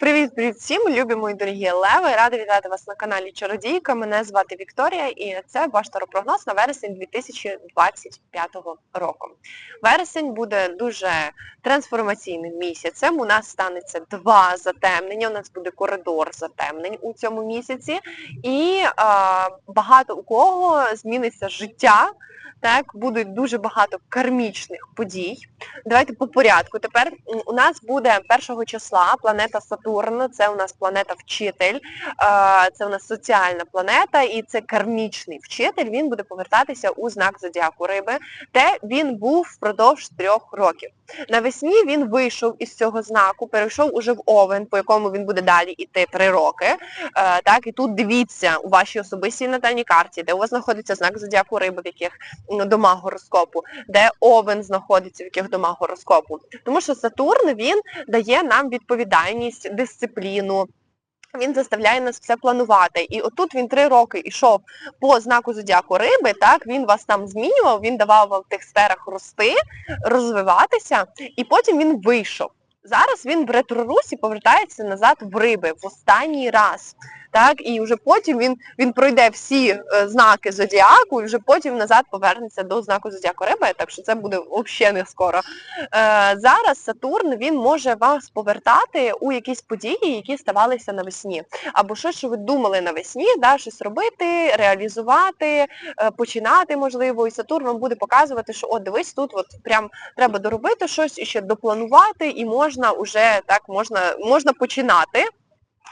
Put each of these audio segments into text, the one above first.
Привіт, привіт всім, любі мої дорогі леви. Рада вітати вас на каналі Чародійка. Мене звати Вікторія і це ваш таропрогноз на вересень 2025 року. Вересень буде дуже трансформаційним місяцем. У нас станеться два затемнення, у нас буде коридор затемнень у цьому місяці, і а, багато у кого зміниться життя. Так, будуть дуже багато кармічних подій. Давайте по порядку. Тепер у нас буде першого числа планета Сатурн, це у нас планета вчитель, це у нас соціальна планета і це кармічний вчитель. Він буде повертатися у знак зодіаку риби, де він був впродовж трьох років. Навесні він вийшов із цього знаку, перейшов уже в Овен, по якому він буде далі іти три роки. Так, і тут дивіться у вашій особистій натальній карті, де у вас знаходиться знак зодіаку риби, в яких дома гороскопу, де Овен знаходиться, в яких домах гороскопу. Тому що Сатурн він дає нам відповідальність, дисципліну. Він заставляє нас все планувати. І отут він три роки йшов по знаку зодіаку риби, так, він вас там змінював, він давав вам в тих сферах рости, розвиватися, і потім він вийшов. Зараз він в ретрорусі повертається назад в риби в останній раз. Так, і вже потім він він пройде всі е, знаки зодіаку, і вже потім назад повернеться до знаку зодіаку риби, так що це буде взагалі не скоро. Е, зараз Сатурн він може вас повертати у якісь події, які ставалися навесні. Або щось, що ви думали навесні, да, щось робити, реалізувати, е, починати можливо. І Сатурн вам буде показувати, що от дивись, тут от прям треба доробити щось і ще допланувати, і можна уже так можна, можна починати.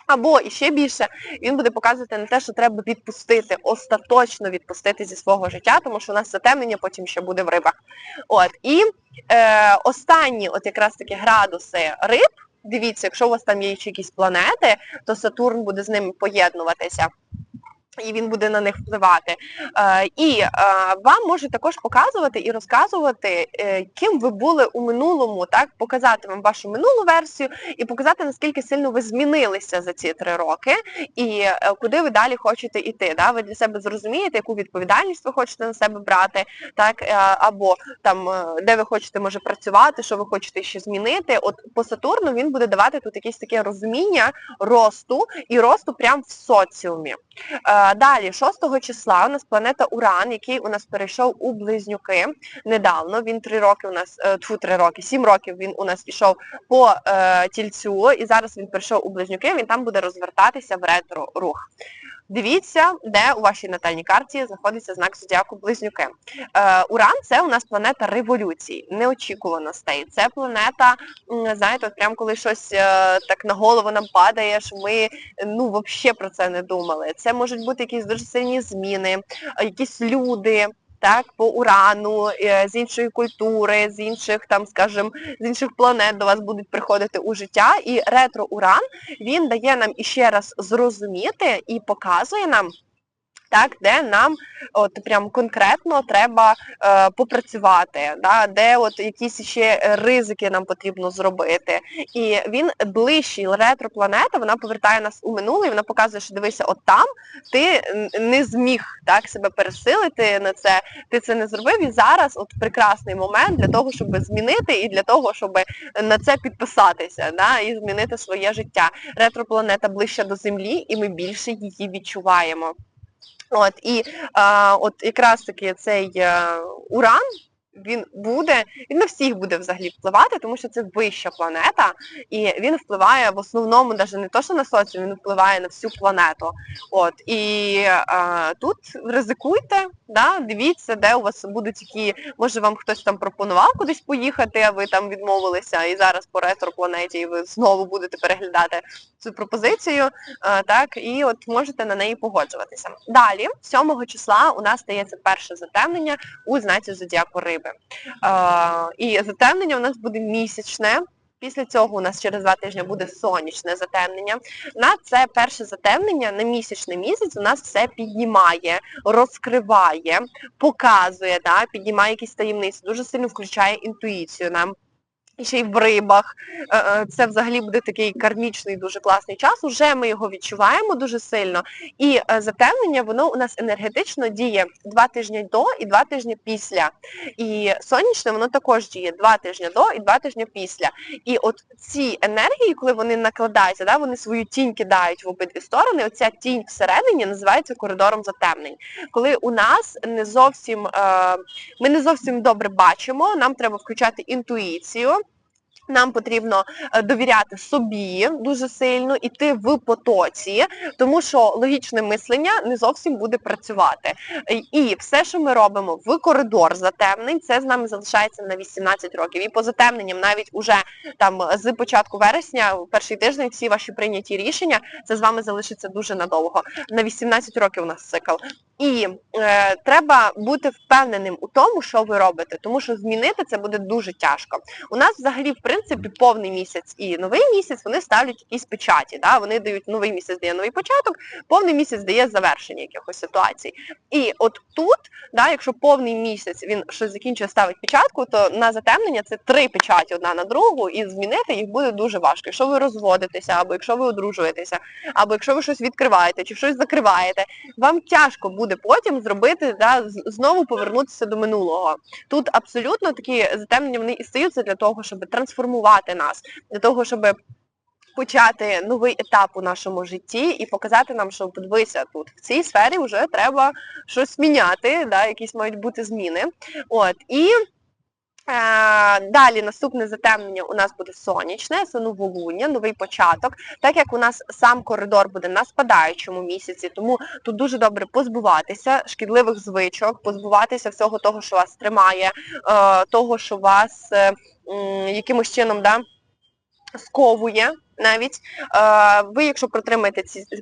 Або і ще більше він буде показувати на те, що треба відпустити, остаточно відпустити зі свого життя, тому що у нас затемнення потім ще буде в рибах. От і е, останні, от якраз такі градуси риб. Дивіться, якщо у вас там є ще якісь планети, то Сатурн буде з ними поєднуватися. І він буде на них впливати. Е, і е, вам можуть також показувати і розказувати, е, ким ви були у минулому, так, показати вам вашу минулу версію і показати, наскільки сильно ви змінилися за ці три роки, і куди ви далі хочете йти. Да? Ви для себе зрозумієте, яку відповідальність ви хочете на себе брати, так, або там, де ви хочете може працювати, що ви хочете ще змінити. От по Сатурну він буде давати тут якесь таке розуміння росту і росту прямо в соціумі. Е, Далі, 6 числа у нас планета Уран, який у нас перейшов у Близнюки недавно. Він три роки у нас, е, тьфу, три роки, сім років він у нас пішов по е, тільцю, і зараз він перейшов у Близнюки, він там буде розвертатися в ретро-рух. Дивіться, де у вашій натальній карті знаходиться знак зодіаку Близнюки. Е, Уран це у нас планета революцій, неочікуваностей. Це планета, знаєте, от прям коли щось е, так на голову нам падає, що ми ну взагалі про це не думали. Це можуть бути якісь дуже сильні зміни, е, якісь люди. Так, по урану, е, з іншої культури, з інших там, скажімо, з інших планет до вас будуть приходити у життя. І ретро-уран він дає нам іще раз зрозуміти і показує нам, так, де нам от прям конкретно треба е, попрацювати, да, де от якісь ще ризики нам потрібно зробити. І він ближчий, ретропланета, вона повертає нас у минуле, і вона показує, що дивися, от там ти не зміг так себе пересилити на це, ти це не зробив, і зараз от прекрасний момент для того, щоб змінити і для того, щоб на це підписатися, да, і змінити своє життя. Ретропланета ближче до землі, і ми більше її відчуваємо. От і от якраз таки цей е, уран. Він буде, він на всіх буде взагалі впливати, тому що це вища планета, і він впливає в основному, навіть не то, що на соціум, він впливає на всю планету. От і е, тут ризикуйте, да, дивіться, де у вас будуть які, може вам хтось там пропонував кудись поїхати, а ви там відмовилися, і зараз по ретропланеті, і ви знову будете переглядати цю пропозицію, е, так, і от можете на неї погоджуватися. Далі, 7 числа, у нас стається перше затемнення у знаці зодіаку риби. Е, і затемнення у нас буде місячне. Після цього у нас через два тижні буде сонячне затемнення. На це перше затемнення на місячний місяць у нас все піднімає, розкриває, показує, да, піднімає якісь таємниці, дуже сильно включає інтуїцію нам. Ще й в рибах. Е, е, Це взагалі буде такий кармічний, дуже класний час. Уже ми його відчуваємо дуже сильно. І е, затемнення, воно у нас енергетично діє два тижні до і два тижні після. І сонячне воно також діє два тижні до і два тижні після. І от ці енергії, коли вони накладаються, да, вони свою тінь кидають в обидві сторони, оця тінь всередині називається коридором затемнень. Коли у нас не зовсім, ми не зовсім добре бачимо, нам треба включати інтуїцію. Нам потрібно е, довіряти собі дуже сильно, іти в потоці, тому що логічне мислення не зовсім буде працювати. Е, І все, що ми робимо в коридор затемнень, це з нами залишається на 18 років. І по затемненням навіть уже там з початку вересня, перший тиждень, всі ваші прийняті рішення, це з вами залишиться дуже надовго. На 18 років у нас цикл. І е, треба бути впевненим у тому, що ви робите, тому що змінити це буде дуже тяжко. У нас взагалі, в принципі, повний місяць і новий місяць вони ставлять якісь печаті. Да? Вони дають новий місяць дає новий початок, повний місяць дає завершення якихось ситуацій. І от тут, да, якщо повний місяць він щось закінчує ставить печатку, то на затемнення це три печаті одна на другу, і змінити їх буде дуже важко. Якщо ви розводитеся, або якщо ви одружуєтеся, або якщо ви щось відкриваєте чи щось закриваєте, вам тяжко буде потім зробити, да, знову повернутися до минулого. Тут абсолютно такі затемнення вони і стаються для того, щоб трансформувати нас, для того, щоб почати новий етап у нашому житті і показати нам, що подивися, тут в цій сфері вже треба щось міняти, да, якісь мають бути зміни. От, і Далі наступне затемнення у нас буде сонячне, новолуння, новий початок. Так як у нас сам коридор буде на спадаючому місяці, тому тут дуже добре позбуватися шкідливих звичок, позбуватися всього того, що вас тримає, е, того, що вас е, якимось чином да, сковує навіть. Е, Ви, якщо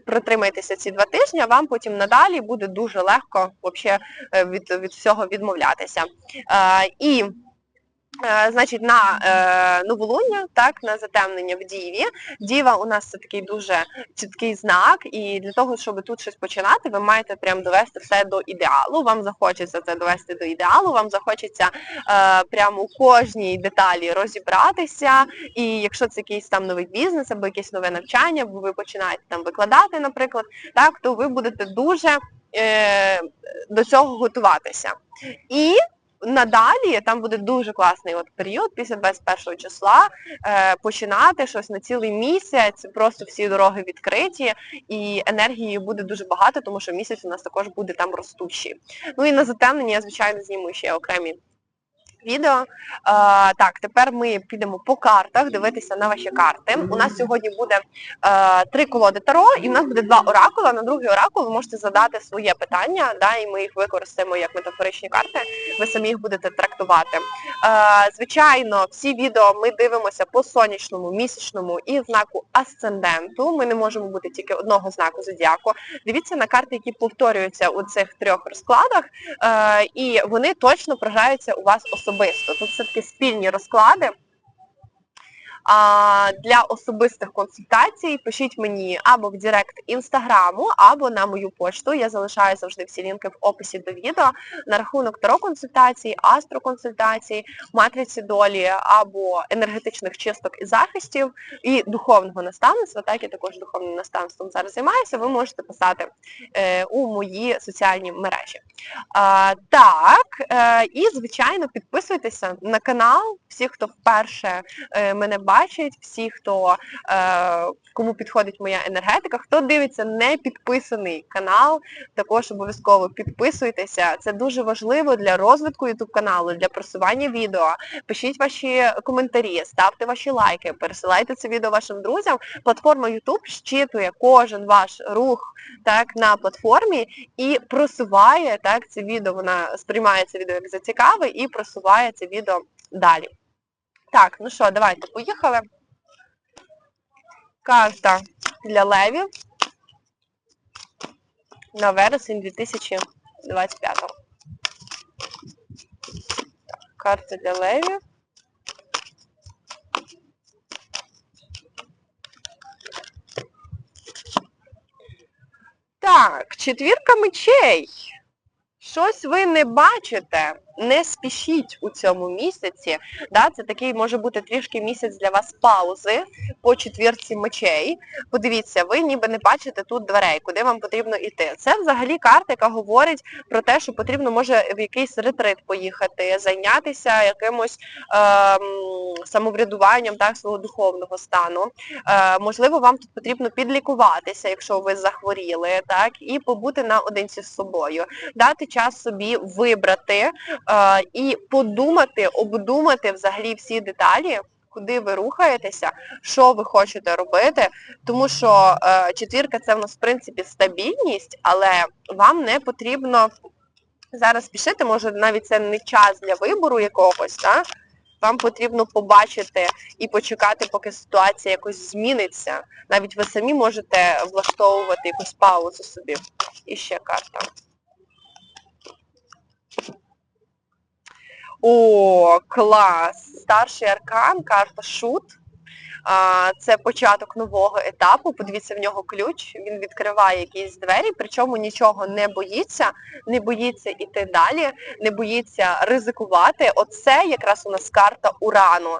протримаєтеся ці два тижні, вам потім надалі буде дуже легко е, від, від всього відмовлятися. Е, І Е, Значить, на е, новолуння, так, на затемнення в Діві. Діва у нас це такий дуже чіткий знак, і для того, щоб тут щось починати, ви маєте прям довести все до ідеалу. Вам захочеться це довести до ідеалу, вам захочеться е, прямо у кожній деталі розібратися. І якщо це якийсь там новий бізнес або якесь нове навчання, або ви починаєте там викладати, наприклад, так, то ви будете дуже е, до цього готуватися. І надалі там буде дуже класний от період після 21 числа е, починати щось на цілий місяць, просто всі дороги відкриті, і енергії буде дуже багато, тому що місяць у нас також буде там ростучий. Ну і на затемнення я, звичайно, зніму ще окремі відео. Е, так, тепер ми підемо по картах, дивитися на ваші карти. У нас сьогодні буде е, три колоди Таро, і в нас буде два оракула. На другий оракул ви можете задати своє питання, да, і ми їх використаємо як метафоричні карти, ви самі їх будете трактувати. Е, звичайно, всі відео ми дивимося по сонячному, місячному і знаку асценденту. Ми не можемо бути тільки одного знаку зодіаку. Дивіться на карти, які повторюються у цих трьох розкладах, е, і вони точно програються у вас особисто. Тут все-таки спільні розклади. А для особистих консультацій пишіть мені або в Директ інстаграму, або на мою почту. Я залишаю завжди всі лінки в описі до відео на рахунок таро-консультацій, астроконсультацій, матриці долі або енергетичних чисток і захистів, і духовного наставництва, так я також духовним наставництвом зараз займаюся, ви можете писати е, у мої соціальні мережі. А, так, е, і звичайно підписуйтеся на канал, всі, хто вперше е, мене бачить, всі, хто е, кому підходить моя енергетика, хто дивиться не підписаний канал, також обов'язково підписуйтеся. Це дуже важливо для розвитку YouTube каналу, для просування відео. Пишіть ваші коментарі, ставте ваші лайки, пересилайте це відео вашим друзям. Платформа YouTube щитує кожен ваш рух так на платформі і просуває так це відео. Вона сприймає це відео як зацікаве і просуває це відео далі. Так, ну що, давайте, поїхали. Карта для левів на вересень 2025. Так, карта для левів. Так, четвірка мечей. Щось ви не бачите. Не спішіть у цьому місяці. Да? Це такий може бути трішки місяць для вас паузи по четвірці мечей. Подивіться, ви ніби не бачите тут дверей, куди вам потрібно йти. Це взагалі карта, яка говорить про те, що потрібно може в якийсь ретрит поїхати, зайнятися якимось ем, самоврядуванням так, свого духовного стану. Е, можливо, вам тут потрібно підлікуватися, якщо ви захворіли, так, і побути наодинці з собою, дати час собі вибрати е, і подумати, обдумати взагалі всі деталі. Куди ви рухаєтеся, що ви хочете робити, тому що е, четвірка це в нас в принципі стабільність, але вам не потрібно зараз спішити, може навіть це не час для вибору якогось, так? вам потрібно побачити і почекати, поки ситуація якось зміниться. Навіть ви самі можете влаштовувати якусь паузу собі. І ще карта. О, клас! Старший аркан, карта Шут. Це початок нового етапу. Подивіться, в нього ключ, він відкриває якісь двері, причому нічого не боїться, не боїться йти далі, не боїться ризикувати. Оце якраз у нас карта урану. Е,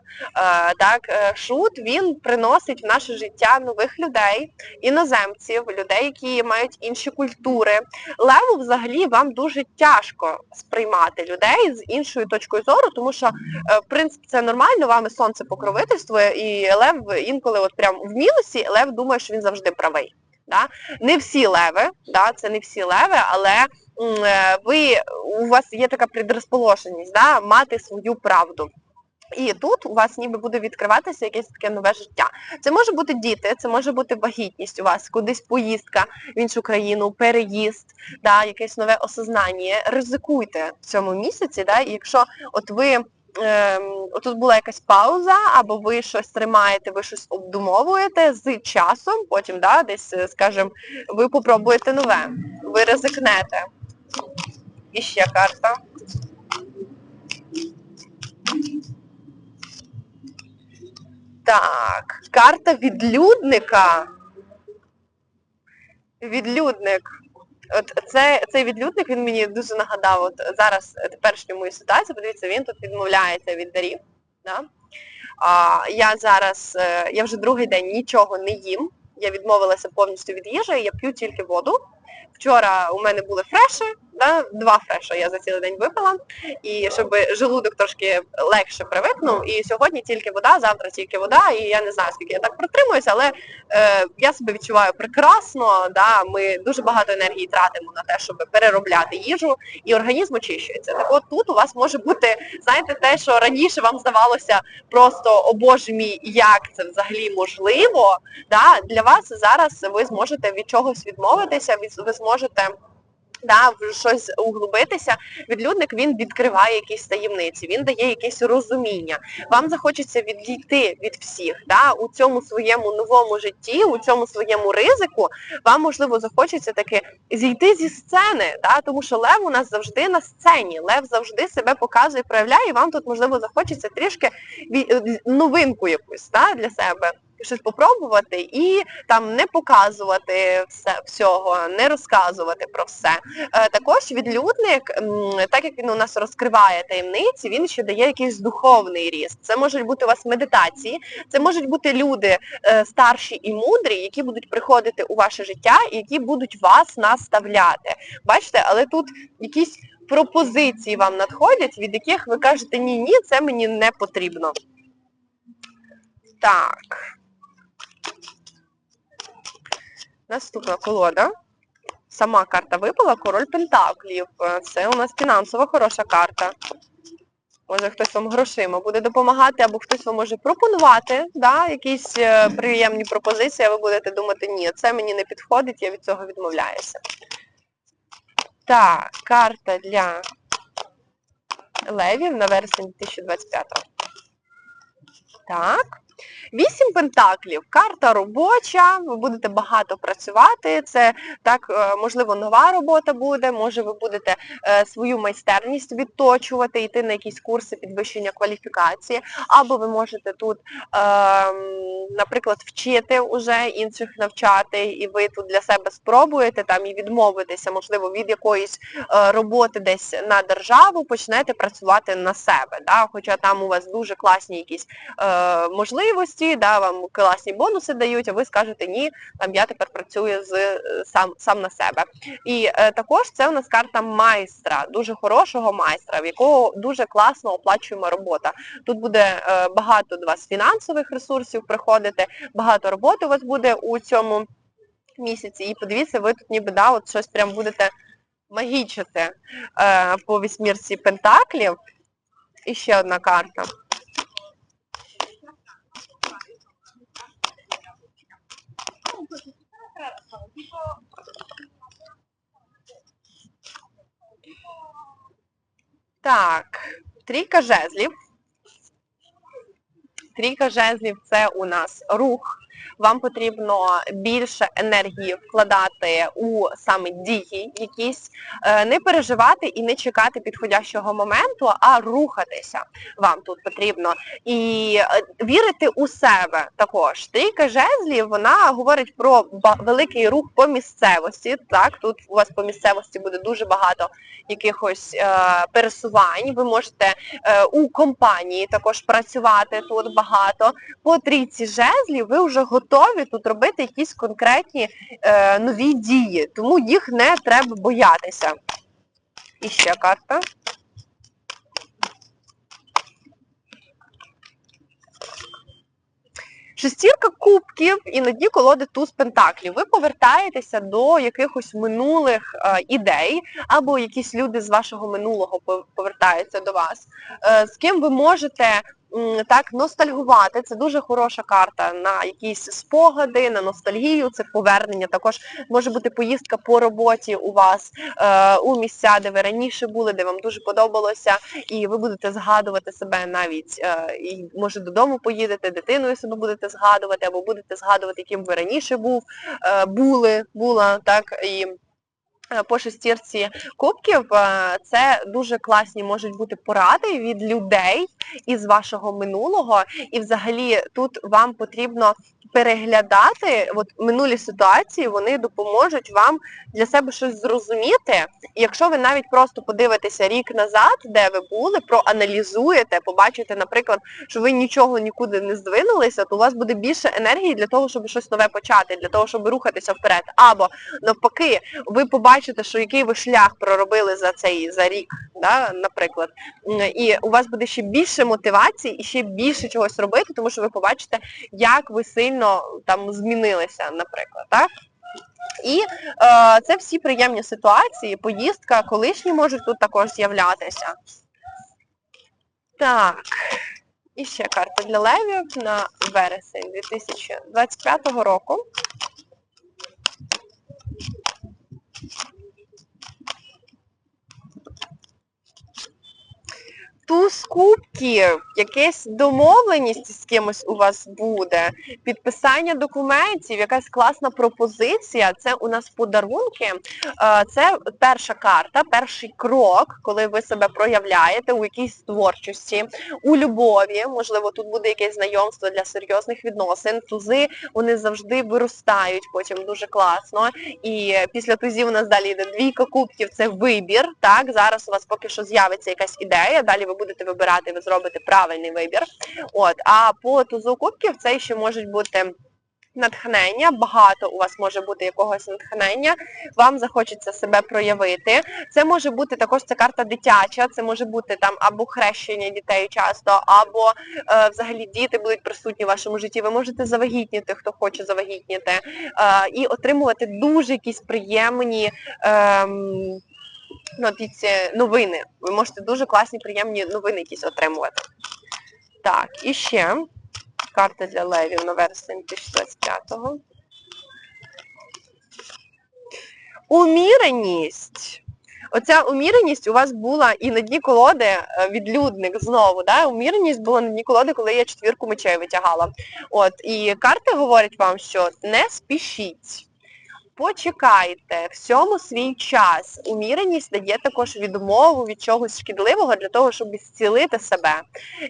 так, е, Шут він приносить в наше життя нових людей, іноземців, людей, які мають інші культури. Леву взагалі вам дуже тяжко сприймати людей з іншою точкою зору, тому що, е, в принципі, це нормально, вами сонце покровительствує, і лев інколи от прям в мінусі, лев думає, що він завжди правий. Да? Не всі леви, да? це не всі леви, але е, ви, у вас є така предрозположеність, да? мати свою правду. І тут у вас ніби буде відкриватися якесь таке нове життя. Це може бути діти, це може бути вагітність у вас, кудись поїздка в іншу країну, переїзд, да, якесь нове осознання. Ризикуйте в цьому місяці, да, і якщо от ви тут була якась пауза, або ви щось тримаєте, ви щось обдумовуєте з часом, потім да, десь, е, скажімо, ви попробуєте нове, ви ризикнете. І ще карта. Так, карта відлюдника. Відлюдник. От це, цей відлюдник, він мені дуже нагадав, от зараз теперішню мою ситуацію, подивіться, він тут відмовляється від дарів. Да? А, я зараз, е, я вже другий день нічого не їм, я відмовилася повністю від їжі, я п'ю тільки воду. Вчора у мене були фреші, да, два фреша я за цілий день випила, і щоб желудок трошки легше привикнув. І сьогодні тільки вода, завтра тільки вода, і я не знаю, скільки я так протримуюся, але е, я себе відчуваю прекрасно. Да, Ми дуже багато енергії тратимо на те, щоб переробляти їжу, і організм очищується. Так от тут у вас може бути, знаєте, те, що раніше вам здавалося просто о боже мій, як це взагалі можливо. Да, Для вас зараз ви зможете від чогось відмовитися, ви зможете да, в щось углубитися, відлюдник він відкриває якісь таємниці, він дає якесь розуміння. Вам захочеться відійти від всіх. Да, У цьому своєму новому житті, у цьому своєму ризику, вам, можливо, захочеться таки зійти зі сцени, да, тому що Лев у нас завжди на сцені. Лев завжди себе показує, проявляє, і вам тут, можливо, захочеться трішки новинку якусь да, для себе щось попробувати і там не показувати все всього, не розказувати про все. Е, також відлюдник, так як він у нас розкриває таємниці, він ще дає якийсь духовний ріст. Це можуть бути у вас медитації, це можуть бути люди е, старші і мудрі, які будуть приходити у ваше життя і які будуть вас наставляти. Бачите, але тут якісь пропозиції вам надходять, від яких ви кажете, ні, ні, це мені не потрібно. Так. Наступна колода. Сама карта випала, король Пентаклів. Це у нас фінансова хороша карта. Може хтось вам грошима буде допомагати, або хтось вам може пропонувати да, якісь е, приємні пропозиції, а ви будете думати, ні, це мені не підходить, я від цього відмовляюся. Так, карта для левів на вересень 2025. Так. Вісім пентаклів, карта робоча, ви будете багато працювати. Це так, е, можливо, нова робота буде, може ви будете е, свою майстерність відточувати, йти на якісь курси підвищення кваліфікації, або ви можете тут, е, наприклад, вчити уже інших навчати, і ви тут для себе спробуєте там і відмовитися, можливо, від якоїсь е, роботи десь на державу, почнете працювати на себе. Да? Хоча там у вас дуже класні якісь е, можливості, да, вам класні бонуси дають, а ви скажете ні, там я тепер працюю з е, сам сам на себе. І е, також це у нас карта майстра, дуже хорошого майстра, в якого дуже класно оплачуємо робота. Тут буде е, багато до вас фінансових ресурсів приходити, багато роботи у вас буде у цьому місяці. І подивіться, ви тут ніби да, от щось прям будете магічити е, по вісьмірці пентаклів. І ще одна карта. Так, трійка жезлів. Трійка жезлів це у нас рух. Вам потрібно більше енергії вкладати у саме дії якісь, е, не переживати і не чекати підходящого моменту, а рухатися вам тут потрібно. І е, вірити у себе також. Трійка жезлів, вона говорить про великий рух по місцевості. Так, Тут у вас по місцевості буде дуже багато якихось е, пересувань. Ви можете е, у компанії також працювати тут багато. По трійці жезлів ви вже готові тут робити якісь конкретні е, нові дії, тому їх не треба боятися. І ще карта. Шестірка кубків і на колоди туз пентаклів. Ви повертаєтеся до якихось минулих е, ідей, або якісь люди з вашого минулого повертаються до вас, е, з ким ви можете так, ностальгувати. Це дуже хороша карта на якісь спогади, на ностальгію, це повернення. Також може бути поїздка по роботі у вас е, у місця, де ви раніше були, де вам дуже подобалося, і ви будете згадувати себе навіть, е, і може додому поїдете, дитиною себе будете згадувати, або будете згадувати, яким ви раніше був, е, були, була, так, і по шестірці кубків е, це дуже класні можуть бути поради від людей із вашого минулого. І взагалі тут вам потрібно переглядати от минулі ситуації, вони допоможуть вам для себе щось зрозуміти. І якщо ви навіть просто подивитеся рік назад, де ви були, проаналізуєте, побачите, наприклад, що ви нічого нікуди не здвинулися, то у вас буде більше енергії для того, щоб щось нове почати, для того, щоб рухатися вперед. Або навпаки, ви побачите, що який ви шлях проробили за цей за рік, да, наприклад. І у вас буде ще більше мотивації і ще більше чогось робити, тому що ви побачите, як ви сильно там змінилися, наприклад. так? І е, це всі приємні ситуації, поїздка, колишні можуть тут також з'являтися. Так, і ще карта для левів на вересень 2025 року. Туз кубків, якась домовленість з кимось у вас буде, підписання документів, якась класна пропозиція, це у нас подарунки. Е, це перша карта, перший крок, коли ви себе проявляєте у якійсь творчості, у любові, можливо, тут буде якесь знайомство для серйозних відносин. Тузи, вони завжди виростають потім дуже класно. І після тузів у нас далі йде двійка кубків, це вибір. Так, Зараз у вас поки що з'явиться якась ідея, далі ви будете вибирати, ви зробите правильний вибір. От, А по тузу кубків це ще можуть бути натхнення, багато у вас може бути якогось натхнення, вам захочеться себе проявити. Це може бути також ця карта дитяча, це може бути там або хрещення дітей часто, або е, взагалі діти будуть присутні в вашому житті. Ви можете завагітніти, хто хоче завагітніти, е, і отримувати дуже якісь приємні. Е, ну, ці новини. Ви можете дуже класні, приємні новини якісь отримувати. Так, і ще карта для левів на вересень 2025-го. Уміреність. Оця уміреність у вас була і на дні колоди е, відлюдник знову. Да? Уміреність була на дні колоди, коли я четвірку мечей витягала. От, і карти говорять вам, що не спішіть. Почекайте, всьому свій час. Уміреність дає також відмову від чогось шкідливого для того, щоб зцілити себе.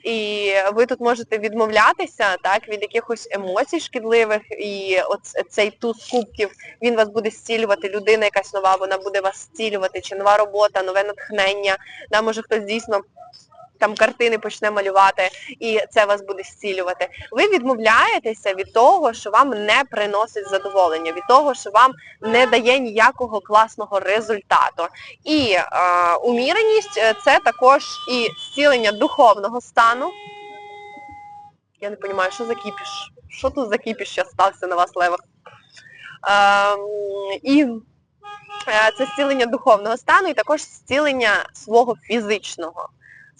І ви тут можете відмовлятися так, від якихось емоцій шкідливих, і оц- цей туз кубків, він вас буде зцілювати, людина якась нова, вона буде вас зцілювати, чи нова робота, нове натхнення, да, може хтось дійсно там картини почне малювати, і це вас буде зцілювати. Ви відмовляєтеся від того, що вам не приносить задоволення, від того, що вам не дає ніякого класного результату. І е, уміреність е, це також і зцілення духовного стану. Я не розумію, що за кіпіш? Що тут за кіпіш зараз стався на вас, левах? Ем, і е, це зцілення духовного стану і також зцілення свого фізичного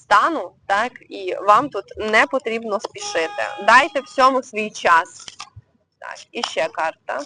стану, так, і вам тут не потрібно спішити. Дайте всьому свій час. Так, і ще карта.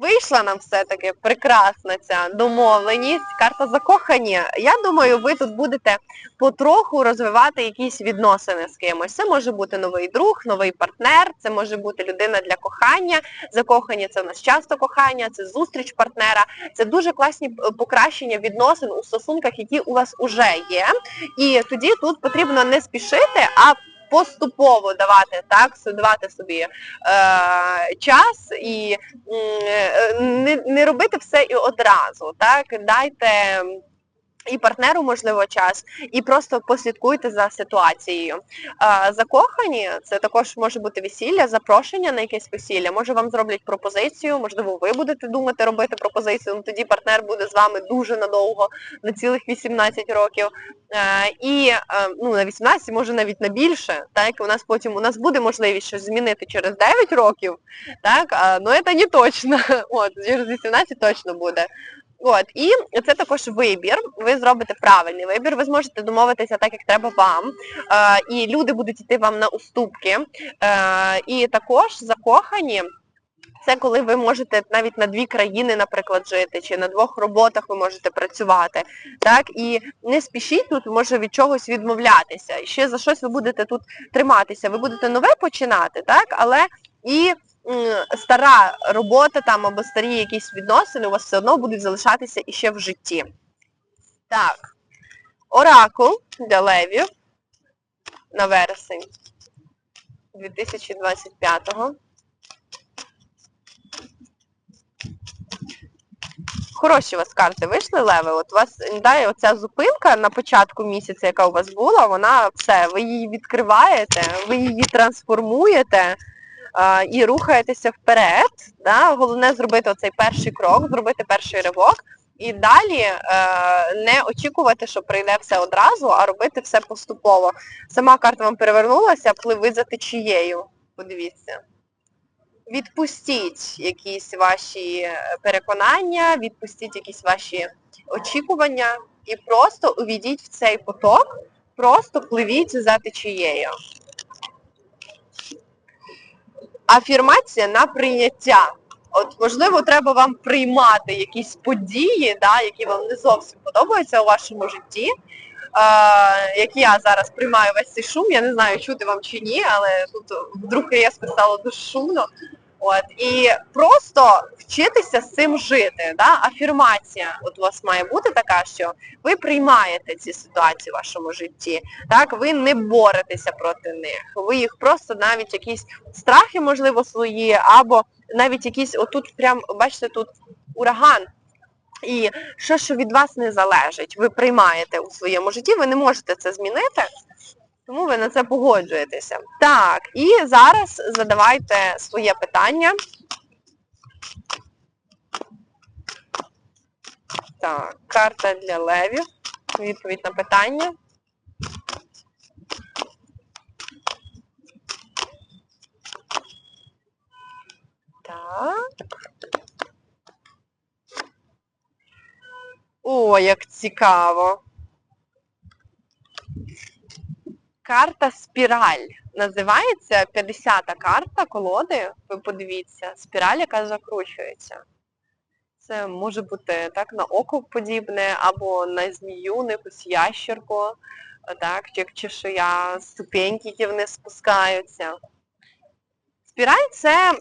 Вийшла нам все-таки прекрасна ця домовленість, карта закохання. Я думаю, ви тут будете потроху розвивати якісь відносини з кимось. Це може бути новий друг, новий партнер, це може бути людина для кохання. Закохані це в нас часто кохання, це зустріч партнера, це дуже класні е, покращення відносин у стосунках, які у вас уже є. І тоді тут потрібно не спішити, а поступово давати, так, давати собі е, час і е, не, не робити все і одразу. Так, дайте і партнеру, можливо, час, і просто послідкуйте за ситуацією. Закохані, це також може бути весілля, запрошення на якесь весілля. Може вам зроблять пропозицію, можливо, ви будете думати робити пропозицію, ну тоді партнер буде з вами дуже надовго, на цілих 18 років. І ну, на 18, може навіть на більше. Так, у нас потім у нас буде можливість щось змінити через 9 років, так, ну це не точно. От, через 18 точно буде. От, і це також вибір. Ви зробите правильний вибір, ви зможете домовитися так, як треба вам. Е, і люди будуть йти вам на уступки. Е, і також закохані. Це коли ви можете навіть на дві країни, наприклад, жити, чи на двох роботах ви можете працювати. Так, і не спішіть тут, може від чогось відмовлятися. І ще за щось ви будете тут триматися. Ви будете нове починати, так, але і стара робота там або старі якісь відносини у вас все одно будуть залишатися іще в житті. Так, оракул для левів на вересень 2025-го. Хороші у вас карти вийшли, Леви. От у вас да, оця зупинка на початку місяця, яка у вас була, вона все, ви її відкриваєте, ви її трансформуєте і рухаєтеся вперед. Да? Головне зробити оцей перший крок, зробити перший ривок. І далі е, не очікувати, що прийде все одразу, а робити все поступово. Сама карта вам перевернулася, пливи за течією. Подивіться. Відпустіть якісь ваші е, переконання, відпустіть якісь ваші очікування і просто увійдіть в цей поток, просто пливіть за течією. Афірмація на прийняття. От, можливо, треба вам приймати якісь події, да, які вам не зовсім подобаються у вашому житті. Е, як я зараз приймаю весь цей шум, я не знаю, чути вам чи ні, але тут вдруг різко стало дуже шумно. От, і просто вчитися з цим жити. Да? Афірмація от у вас має бути така, що ви приймаєте ці ситуації в вашому житті, так, ви не боретеся проти них, ви їх просто навіть якісь страхи, можливо, свої, або навіть якісь, отут прям, бачите, тут ураган. І що, що від вас не залежить, ви приймаєте у своєму житті, ви не можете це змінити, тому ви на це погоджуєтеся. Так, і зараз задавайте своє питання. Так, карта для левів. Відповідь на питання. Так. О, як цікаво. Карта спіраль називається 50-та карта колоди. Ви подивіться, спіраль, яка закручується. Це може бути так на око подібне, або на змію, на якусь ящерку, так, як чешуя, ступеньки, які вниз спускаються. Спіраль це,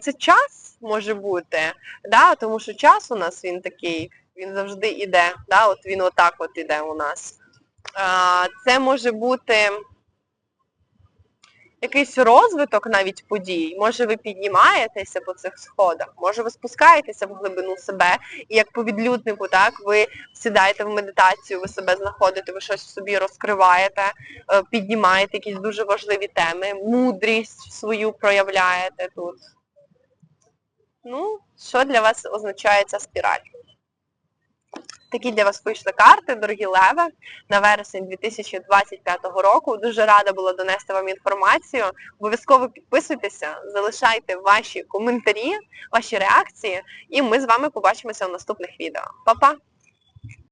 це час може бути, да, тому що час у нас він такий, він завжди іде, да, от він отак от іде у нас. Це може бути якийсь розвиток навіть подій. Може ви піднімаєтеся по цих сходах, може ви спускаєтеся в глибину себе, і як по відлюднику, так, ви сідаєте в медитацію, ви себе знаходите, ви щось собі розкриваєте, е, піднімаєте якісь дуже важливі теми, мудрість свою проявляєте тут. Ну, що для вас означає ця спіраль? Такі для вас вийшли карти, дорогі леви, на вересень 2025 року. Дуже рада була донести вам інформацію. Обов'язково підписуйтеся, залишайте ваші коментарі, ваші реакції, і ми з вами побачимося в наступних відео. Па-па!